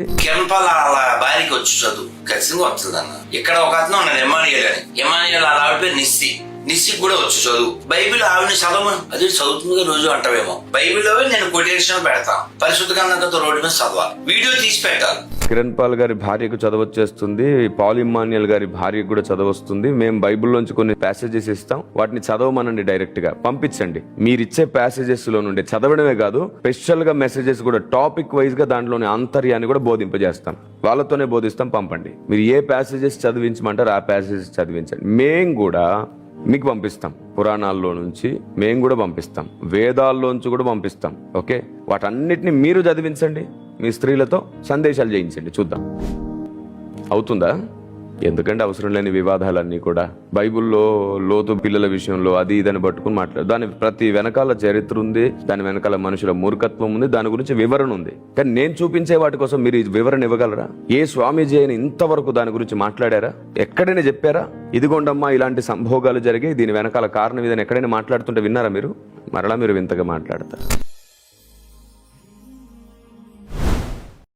కెంపల్ వాళ్ళ భార్యకి వచ్చి చదువు. ఖచ్చితంగా వస్తుంది అన్న. ఇక్కడ ఒక అతను ఉన్నాడు ఎమానియల్ అని. ఎమానియల్ వాళ్ళ ఆవిడ పేరు నిస్సి. నిస్సికి కూడా వచ్చు చదువు. బైబిల్ ఆవిడని చదవను అది చదువుతుంది రోజు అంటావేమో. బైబిల్లో నేను కొటేషన్ పెడతాను పరిశుద్ధ గ్రంథంతో రోడ్డు మీద చదవాలి. వీడియో తీసి పెట్టాలి. కిరణ్ పాల్ గారి భార్యకు చదవచ్చేస్తుంది పాల్ ఇమ్మాన్యుయల్ గారి భార్యకు కూడా చదవస్తుంది మేము బైబిల్లోంచి కొన్ని ప్యాసేజెస్ ఇస్తాం. వాటిని చదవమనండి డైరెక్ట్గా. పంపించండి. మీరు ఇచ్చే ప్యాసేజెస్లో నుండి. చదవడమే కాదు స్పెషల్గా మెసేజెస్ కూడా టాపిక్ వైజ్గా దాంట్లోని ఆంతర్యాన్ని కూడా బోధింపజేస్తాం. వాళ్ళతోనే బోధిస్తాం పంపండి. మీరు ఏ ప్యాసేజెస్ చదివించమంటారు ఆ ప్యాసేజెస్ చదివించండి. మేము కూడా మీకు పంపిస్తాం. పురాణాల్లో నుంచి మేము కూడా పంపిస్తాం. వేదాల్లోంచి కూడా పంపిస్తాం. ఓకే? వాటన్నిటిని మీరు చదివించండి. మీ స్త్రీలతో సందేశాలు చేయించండి చూద్దాం. అవుతుందా? ఎందుకంటే అవసరం లేని వివాదాలన్నీ కూడా. బైబిల్లో లోతు పిల్లల విషయంలో అది ఇదని పట్టుకుని మాట్లాడు. దాని ప్రతి వెనకాల చరిత్ర ఉంది దాని వెనకాల మనుషుల మూర్ఖత్వం ఉంది దాని గురించి వివరణ ఉంది. కానీ నేను చూపించే వాటి కోసం మీరు వివరణ ఇవ్వగలరా? ఏ స్వామీజీ అయిన ఇంతవరకు దాని గురించి మాట్లాడారా? ఎక్కడైనా చెప్పారా? ఇదిగోండమ్మా ఇలాంటి సంభోగాలు జరిగాయి దీని వెనకాల కారణం ఇదని ఎక్కడైనా మాట్లాడుతుంటే విన్నారా మీరు? మరలా మీరు వింతగా మాట్లాడతారు.